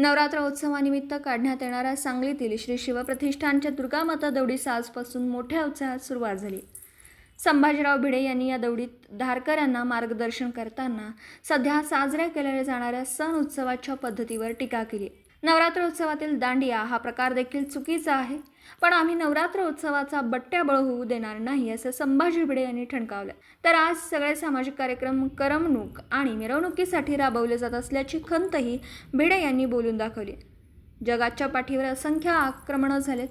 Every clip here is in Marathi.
नवरात्र उत्सवानिमित्त काढण्यात येणाऱ्या सांगलीतील श्री शिवप्रतिष्ठानच्या दुर्गामाता दौडीस आजपासून मोठ्या उत्साहात सुरुवात झाली. संभाजीराव भिडे यांनी या दौडीत धारकऱ्यांना मार्गदर्शन करताना सध्या साजऱ्या केल्या जाणाऱ्या सण उत्सवाच्या पद्धतीवर टीका केली. नवरात्र उत्सवातील दांडिया हा प्रकार देखील चुकीचा आहे. पण आम्ही नवरात्र उत्सवाचा बट्ट्याबळ होऊ देणार नाही असं संभाजी भिडे यांनी ठणकावलं. तर आज सगळे सामाजिक कार्यक्रम करमणूक आणि मिरवणुकीसाठी राबवले जात असल्याची खंतही भिडे यांनी बोलून दाखवली. जगाच्या पाठीवर असंख्य आक्रमणं झालेत.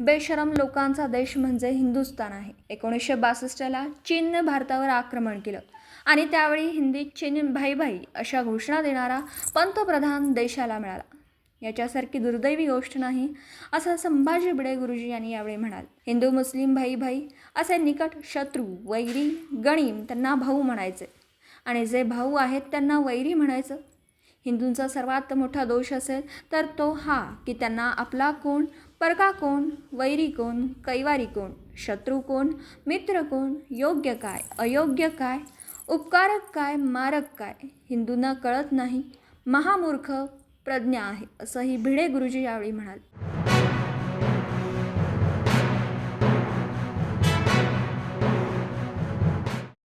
बेशरम लोकांचा देश म्हणजे हिंदुस्थान आहे. एकोणीसशे बासष्टला चीनने भारतावर आक्रमण केलं आणि त्यावेळी हिंदीत चीन भाई भाई अशा घोषणा देणारा पंतप्रधान देशाला मिळाला. याच्यासारखी दुर्दैवी गोष्ट नाही असं संभाजी भिडे गुरुजी यांनी यावेळी म्हणाल. हिंदू मुस्लिम भाई भाई असे निकट शत्रू वैरी गणिम त्यांना भाऊ म्हणायचे. आणि जे भाऊ आहेत त्यांना वैरी म्हणायचं. हिंदूंचा सर्वात मोठा दोष असेल तर तो हा की त्यांना आपला कोण परका कोण वैरी कोण कैवारी कोण शत्रू कोण मित्र कोण योग्य काय अयोग्य काय उपकारक काय मारक काय हिंदूंना कळत नाही. महामूर्ख प्रज्ञा आहे असंही भिडे गुरुजी यावेळी म्हणाल.